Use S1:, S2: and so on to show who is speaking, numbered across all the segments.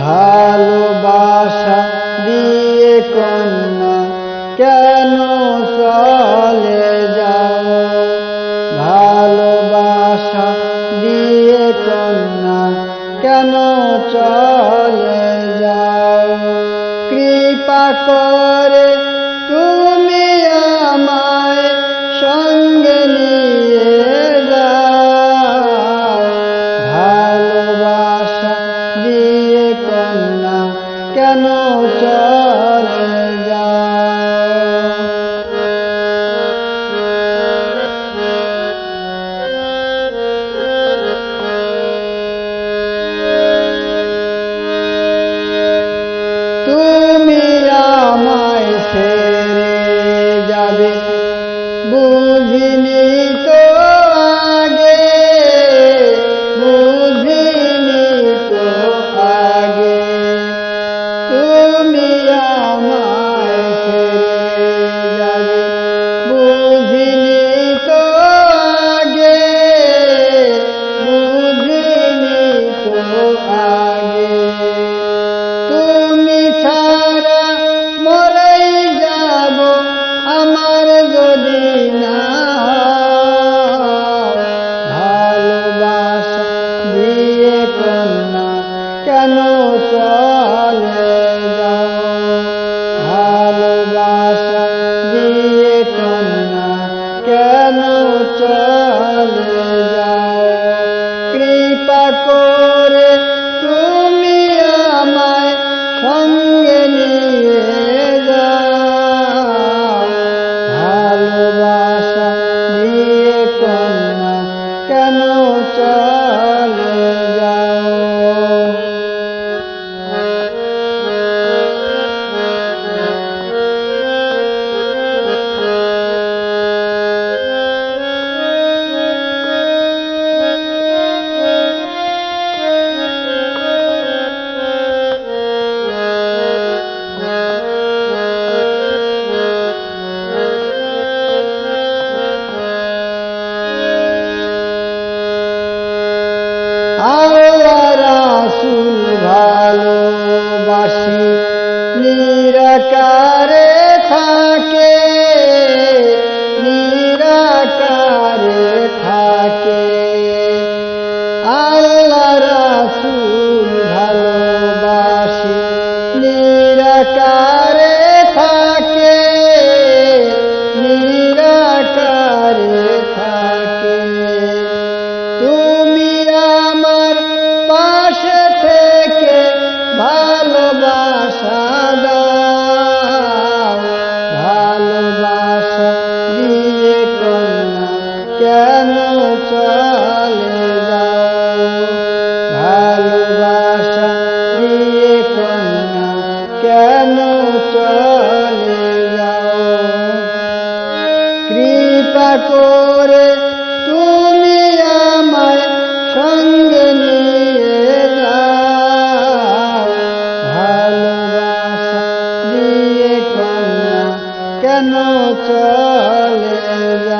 S1: ভালোবাসা দিয়ে কন্যা কেন চলে যাও ভালোবাসা দিয়ে কন্যা কেন চলে যাও কৃপা করে তুমি আমার কেন তা निरका করে তুমি আমায় সঙ্গে নিয়ে যাও। ভালোবাসা দিয়ে কন্যা কেন চলে যা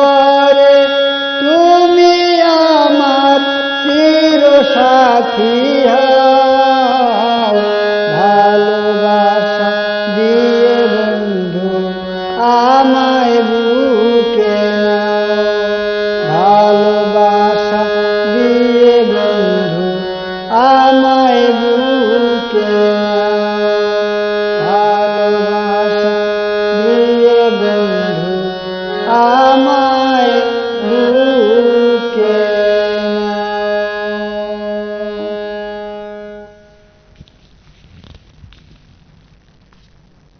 S1: পরে তুমি আমার চির সাথী ভালোবাসা দিয়ে বন্ধু আমায় বুকে ভালোবাসা দিয়ে বন্ধু আমায়